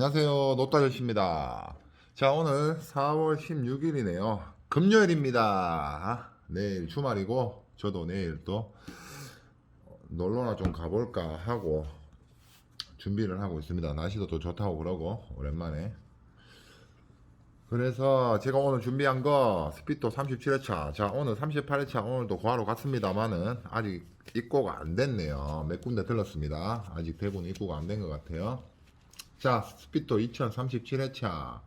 안녕하세요. 노따저씨입니다. 자, 오늘 4월 16일이네요. 금요일입니다. 내일 주말이고, 저도 내일 또 놀러나 좀 가볼까 하고 준비를 하고 있습니다. 날씨도 또 좋다고 그러고, 오랜만에. 그래서 제가 오늘 준비한 거 스피도 37회차. 자, 오늘 38회차 오늘도 구하러 갔습니다만은 아직 입고가 안 됐네요. 몇 군데 들렀습니다. 아직 대부분 입고가 안 된 것 같아요. 자, 스피도 2037회차.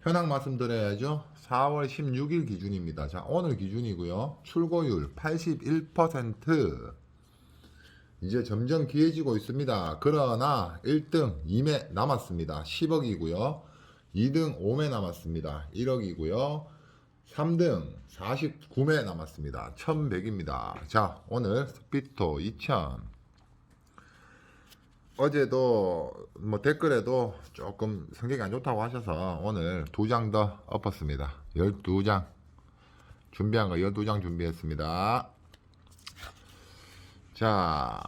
현황 말씀드려야죠. 4월 16일 기준입니다. 자, 오늘 기준이고요. 출고율 81%. 이제 점점 기해지고 있습니다. 그러나 1등 2매 남았습니다. 10억이고요. 2등 5매 남았습니다. 1억이고요. 3등 49매 남았습니다. 1100입니다. 자, 오늘 스피토 2000. 어제도 뭐 댓글에도 조금 성격이 안 좋다고 하셔서 오늘 두 장 더 엎었습니다. 12장. 준비한 거 12장 준비했습니다. 자,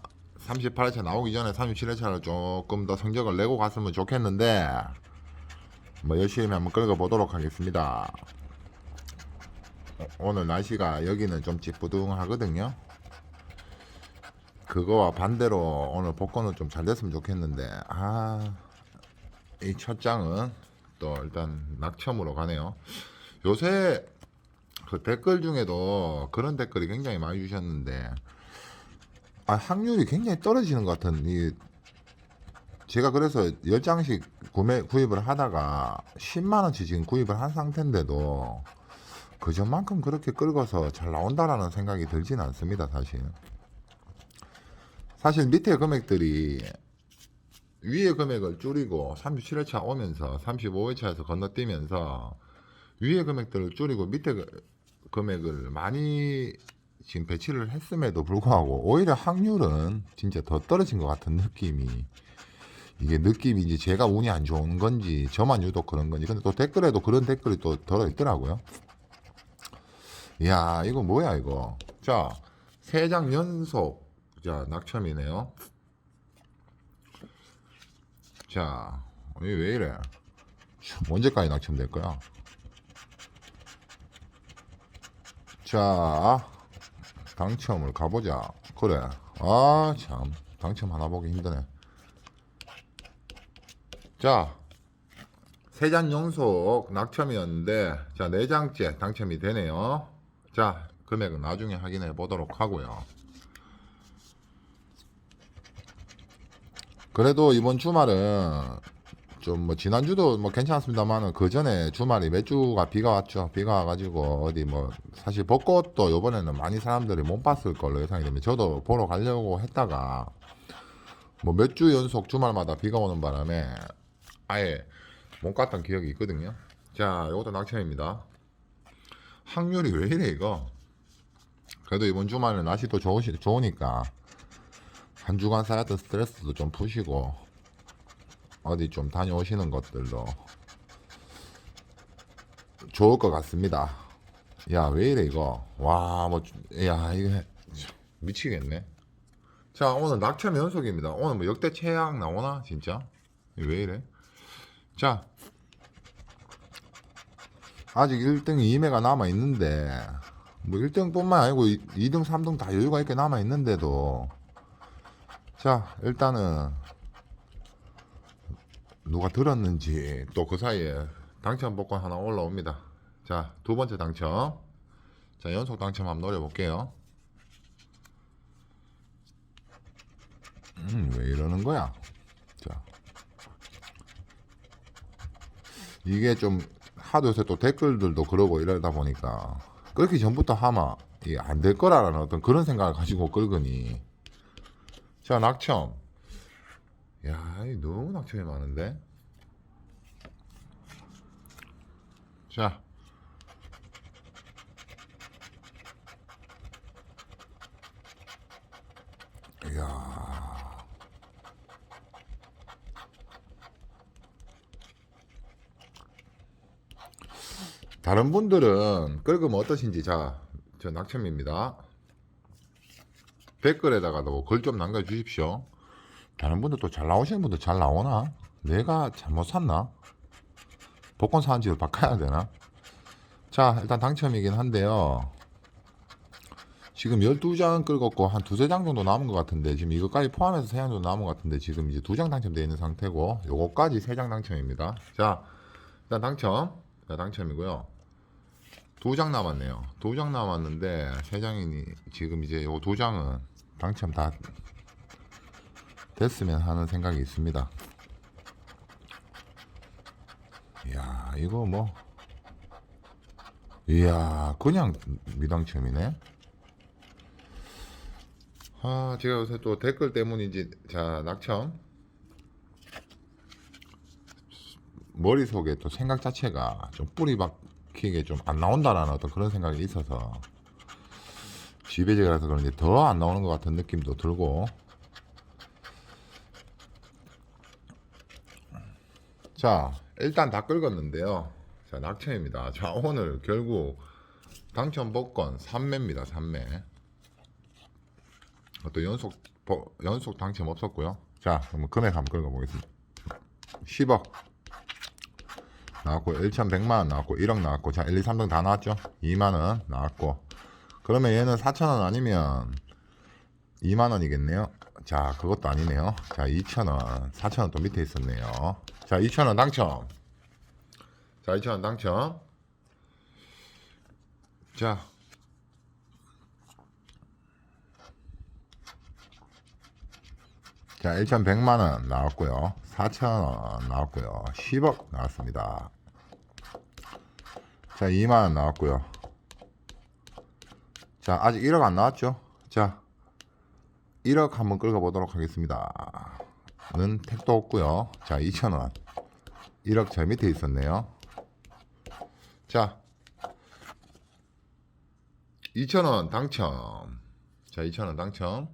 38회차 나오기 전에 37회차를 조금 더 성적을 내고 갔으면 좋겠는데 뭐 열심히 한번 끌고 보도록 하겠습니다. 어, 오늘 날씨가 여기는 좀 찌뿌둥하거든요. 그거와 반대로 오늘 복권은 좀 잘 됐으면 좋겠는데 아 이 첫 장은 또 일단 낙첨으로 가네요. 요새 그 댓글 중에도 그런 댓글이 굉장히 많이 주셨는데 아 확률이 굉장히 떨어지는 것 같은 이 제가 그래서 10장씩 구매 구입을 하다가 10만 원치 지금 구입을 한 상태인데도 그 전만큼 그렇게 끌고서 잘 나온다라는 생각이 들지는 않습니다, 사실. 사실 밑에 금액들이 위에 금액을 줄이고 37회차 오면서 35회차에서 건너뛰면서 위에 금액들을 줄이고 밑에 그- 금액을 많이 지금 배치를 했음에도 불구하고 오히려 확률은 진짜 더 떨어진 것 같은 느낌이 이게 느낌이 이제 제가 운이 안 좋은 건지 저만 유독 그런 건지. 근데 또 댓글에도 그런 댓글이 또 들어 있더라고요. 이야 이거 뭐야 이거? 자 세 장 연속 자 낙첨이네요. 자 왜 이래? 언제까지 낙첨될 거야? 자 당첨을 가보자. 그래. 아 참. 당첨 하나 보기 힘드네. 자, 세 잔 연속 낙첨이었는데, 자, 네 장째 당첨이 되네요. 자, 금액은 나중에 확인해 보도록 하고요. 그래도 이번 주말은 좀 뭐 지난주도 뭐 괜찮았습니다만은 그 전에 주말이 몇 주가 비가 왔죠. 비가 와가지고 어디 뭐 사실 벚꽃도 요번에는 많이 사람들이 못 봤을 걸로 예상이 됩니다. 저도 보러 가려고 했다가 뭐 몇 주 연속 주말마다 비가 오는 바람에 아예 못 갔던 기억이 있거든요. 자, 이것도 낙첨입니다. 확률이 왜 이래 이거? 그래도 이번 주말은 날씨도 좋으시, 좋으니까 한 주간 쌓였던 스트레스도 좀 푸시고 어디 좀 다녀오시는 것들도 좋을 것 같습니다. 야, 왜 이래 이거? 와, 뭐, 야, 이거 미치겠네. 자, 오늘 낙첨 연속입니다. 오늘 뭐 역대 최악 나오나 진짜? 왜 이래? 자, 아직 1등 2매가 남아 있는데 뭐 1등뿐만 아니고 2등, 3등 다 여유가 있게 남아 있는데도 자, 일단은 누가 들었는지 또 그 사이에 당첨 복권 하나 올라옵니다. 자, 두 번째 당첨. 자, 연속 당첨 한번 노려볼게요. 음, 왜 이러는 거야? 자. 이게 좀 하도 요새 또 댓글들도 그러고 이러다 보니까 그렇게 전부터 하마 이게 안될 거라는 어떤 그런 생각을 가지고 끌거니 자 낙첨. 야이 너무 낙첨이 많은데? 자. 이야. 다른 분들은 끌으면 어떠신지 자, 저 낙첨입니다. 댓글에다가도 글좀 남겨주십시오. 다른 분들 또 잘 나오시는 분들 잘 나오나? 내가 잘못 샀나? 복권 사한지를 바꿔야 되나? 자, 일단 당첨이긴 한데요. 지금 12장 끌었고 한 두세 장 정도 남은 것 같은데 지금 이거까지 포함해서 세 장 정도 남은 것 같은데 지금 이제 두 장 당첨되어 있는 상태고 요거까지 세 장 당첨입니다. 자, 일단 당첨. 자, 당첨이고요. 두 장 남았네요. 두 장 남았는데 세 장이니 지금 이제 요 두 장은 당첨 다 됐으면 하는 생각이 있습니다. 이야, 이거 뭐 이야, 그냥 미당첨이네. 아, 제가 요새 또 댓글 때문인지 자, 낙첨 머릿속에 또 생각 자체가 좀 뿌리 박히게 좀 안 나온다라는 어떤 그런 생각이 있어서 지배적이라서 그런지 더 안 나오는 것 같은 느낌도 들고. 자 일단 다 긁었는데요. 자 낙첨입니다. 자 오늘 결국 당첨 복권 3매입니다 3매. 또 연속 보- 연속 당첨 없었고요. 자 그럼 금액 한번 긁어보겠습니다. 10억 나왔고 1,100만 원 나왔고 1억 나왔고 자 1, 2, 3등 다 나왔죠? 2만 원 나왔고 그러면 얘는 4천 원 아니면 2만 원이겠네요 자 그것도 아니네요 자 2천 원 4천 원또 밑에 있었네요 자 2천 원 당첨 자 2천 원 당첨 자 자, 1,100만 원 나왔고요. 4,000원 나왔고요. 10억 나왔습니다. 자, 2만 원 나왔고요. 자, 아직 1억 안 나왔죠? 자, 1억 한번 끌어 보도록 하겠습니다. 는 택도 없고요. 자, 2,000원. 1억 저 밑에 있었네요. 자, 2,000원 당첨. 자, 2,000원 당첨.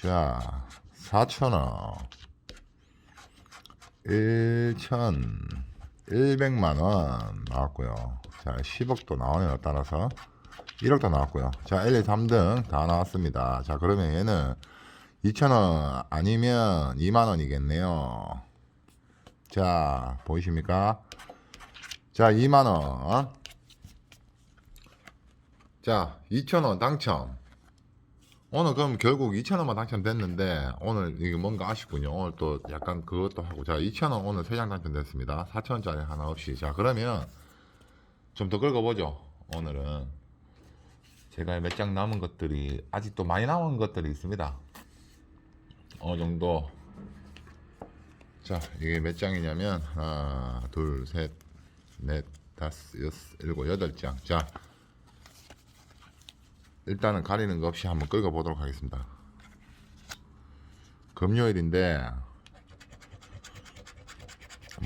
자, 4,000원. 1,100만 원 나왔고요. 자, 10억도 나오네요. 따라서 1억도 나왔고요. 자, 1, 2, 3등 다 나왔습니다. 자, 그러면 얘는 2,000원 아니면 2만 원이겠네요. 자, 보이십니까? 자, 2만 원. 자, 2,000원 당첨. 오늘 그럼 결국 2,000원만 당첨됐는데 오늘 이게 뭔가 아쉽군요. 오늘 또 약간 그것도 하고 자 2,000원 오늘 3장 당첨됐습니다. 4,000원짜리 하나 없이 자 그러면 좀 더 긁어보죠. 오늘은 제가 몇 장 남은 것들이 아직도 많이 남은 것들이 있습니다. 어느 정도 자 이게 몇 장이냐면 하나 둘셋넷 다섯 여섯 일곱 여덟 장자 일단은 가리는 거 없이 한번 끌고 보도록 하겠습니다. 금요일인데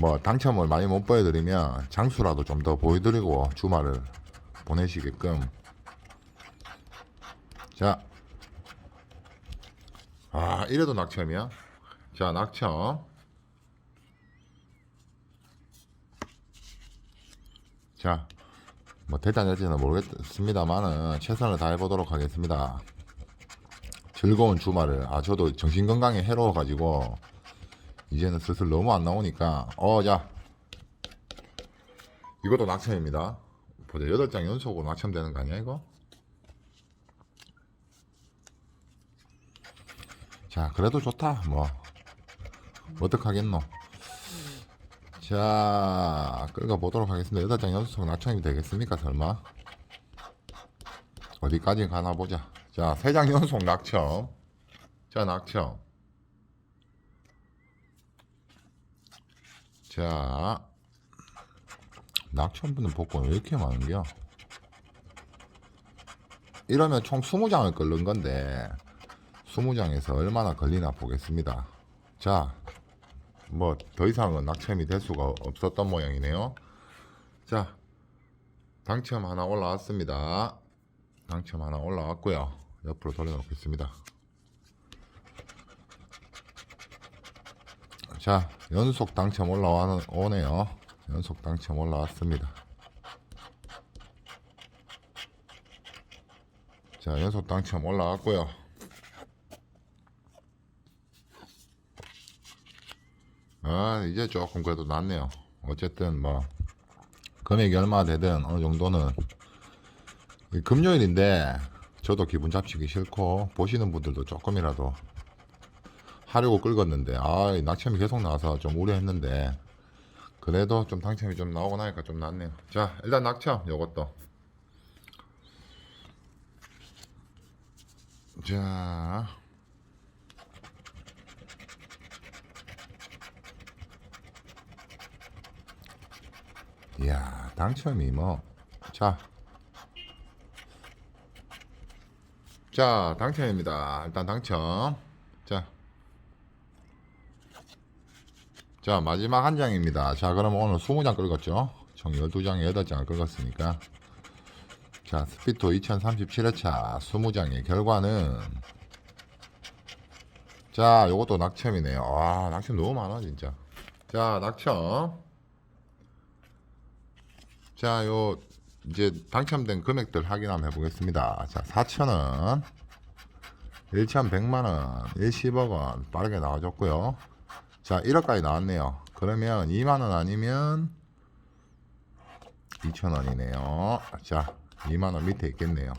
뭐 당첨을 많이 못 보여드리면 장수라도 좀 더 보여드리고 주말을 보내시게끔 자, 아 이래도 낙첨이야? 자 낙첨 자뭐 될지는 모르겠습니다만은 최선을 다해보도록 하겠습니다. 즐거운 주말을 아 저도 정신 건강에 해로워 가지고 이제는 슬슬 너무 안 나오니까 어자 이것도 낙첨입니다. 보자 8장 연속으로 낙첨되는 거 아니야 이거? 자 그래도 좋다 뭐 어떡하겠노 자, 끌어보도록 하겠습니다. 8장 연속 낙첨이 되겠습니까, 설마? 어디까지 가나 보자. 자, 3장 연속 낙첨. 자, 낙첨. 자, 낙첨분은 복권 왜 이렇게 많은겨? 이러면 총 20장을 끓는 건데, 20장에서 얼마나 걸리나 보겠습니다. 자, 뭐 더 이상은 낙첨이 될 수가 없었던 모양이네요. 자, 당첨 하나 올라왔습니다. 당첨 하나 올라왔고요. 옆으로 돌려놓겠습니다. 자, 연속 당첨 올라오네요. 연속 당첨 올라왔습니다. 자, 연속 당첨 올라왔고요. 아 이제 조금 그래도 낫네요 어쨌든 뭐 금액이 얼마 되든 어느 정도는 이 금요일인데 저도 기분 잡치기 싫고 보시는 분들도 조금이라도 하려고 끌었는데 아이 낙첨이 계속 나와서 좀 우려했는데 그래도 좀 당첨이 좀 나오고 나니까 좀 낫네요 자 일단 낙첨 요것도. 자. 이야 당첨이 뭐. 자. 자 당첨입니다. 일단 당첨 자. 자 마지막 한 장입니다. 자 그럼 오늘 20장 긁었죠? 총 12장에 8장을 긁었으니까. 자 스피토 2037회차 20장의 결과는. 자 요것도 낙첨이네요. 와 낙첨 너무 많아 진짜. 자 낙첨. 자, 요 이제 당첨된 금액들 확인 한번 해보겠습니다. 자, 4천원, 1,100만원, 10억 빠르게 나와줬고요. 자, 1억까지 나왔네요. 그러면 2만원 아니면 2천원이네요. 자, 2만원 밑에 있겠네요.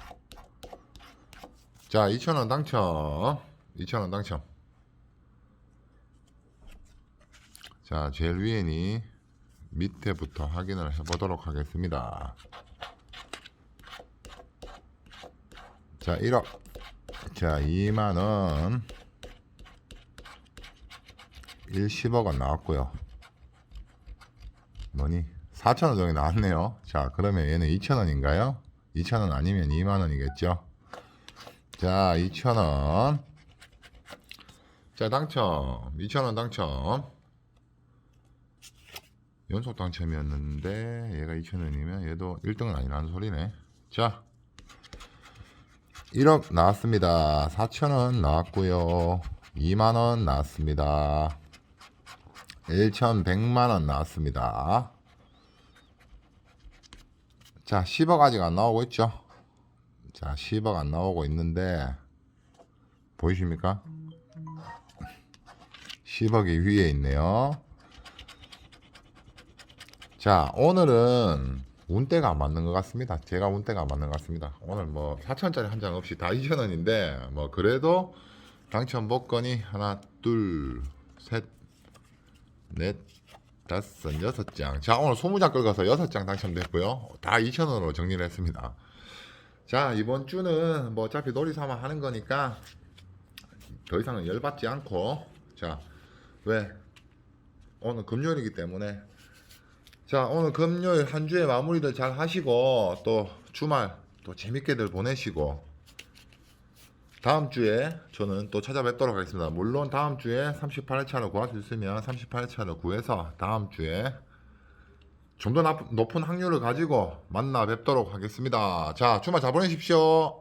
자, 2천원 당첨. 2천원 당첨. 자, 제일 위에니 밑에부터 확인을 해보도록 하겠습니다. 자, 1억. 자, 2만원. 1, 10억 원 나왔고요. 뭐니? 4천원 정도 나왔네요. 자, 그러면 얘는 2천원인가요? 2천원 아니면 2만원이겠죠? 자, 2천원. 자, 당첨. 2천원 당첨. 연속 당첨이었는데 얘가 2,000원이면 얘도 1등은 아니라는 소리네. 자, 1억 나왔습니다. 4,000원 나왔고요. 2만원 나왔습니다. 1,100만원 나왔습니다. 자, 10억 아직 안 나오고 있죠? 자, 10억 안 나오고 있는데 보이십니까? 10억이 위에 있네요. 자, 오늘은 운대가 안 맞는 것 같습니다. 제가 운대가 안 맞는 것 같습니다. 오늘 뭐 4천원짜리 한 장 없이 다 2천원인데 뭐 그래도 당첨 복권이 하나, 둘, 셋, 넷, 다섯, 여섯 장. 자, 오늘 20장 끌어서 여섯 장 당첨됐고요. 다 2천원으로 정리를 했습니다. 자, 이번 주는 뭐 어차피 놀이 삼아 하는 거니까 더 이상은 열받지 않고 자, 왜? 오늘 금요일이기 때문에 자 오늘 금요일 한 주의 마무리들 잘 하시고 또 주말 또 재밌게들 보내시고 다음 주에 저는 또 찾아뵙도록 하겠습니다. 물론 다음 주에 38회차를 구할 수 있으면 38회차를 구해서 다음 주에 좀 더 높은 확률을 가지고 만나 뵙도록 하겠습니다. 자 주말 잘 보내십시오.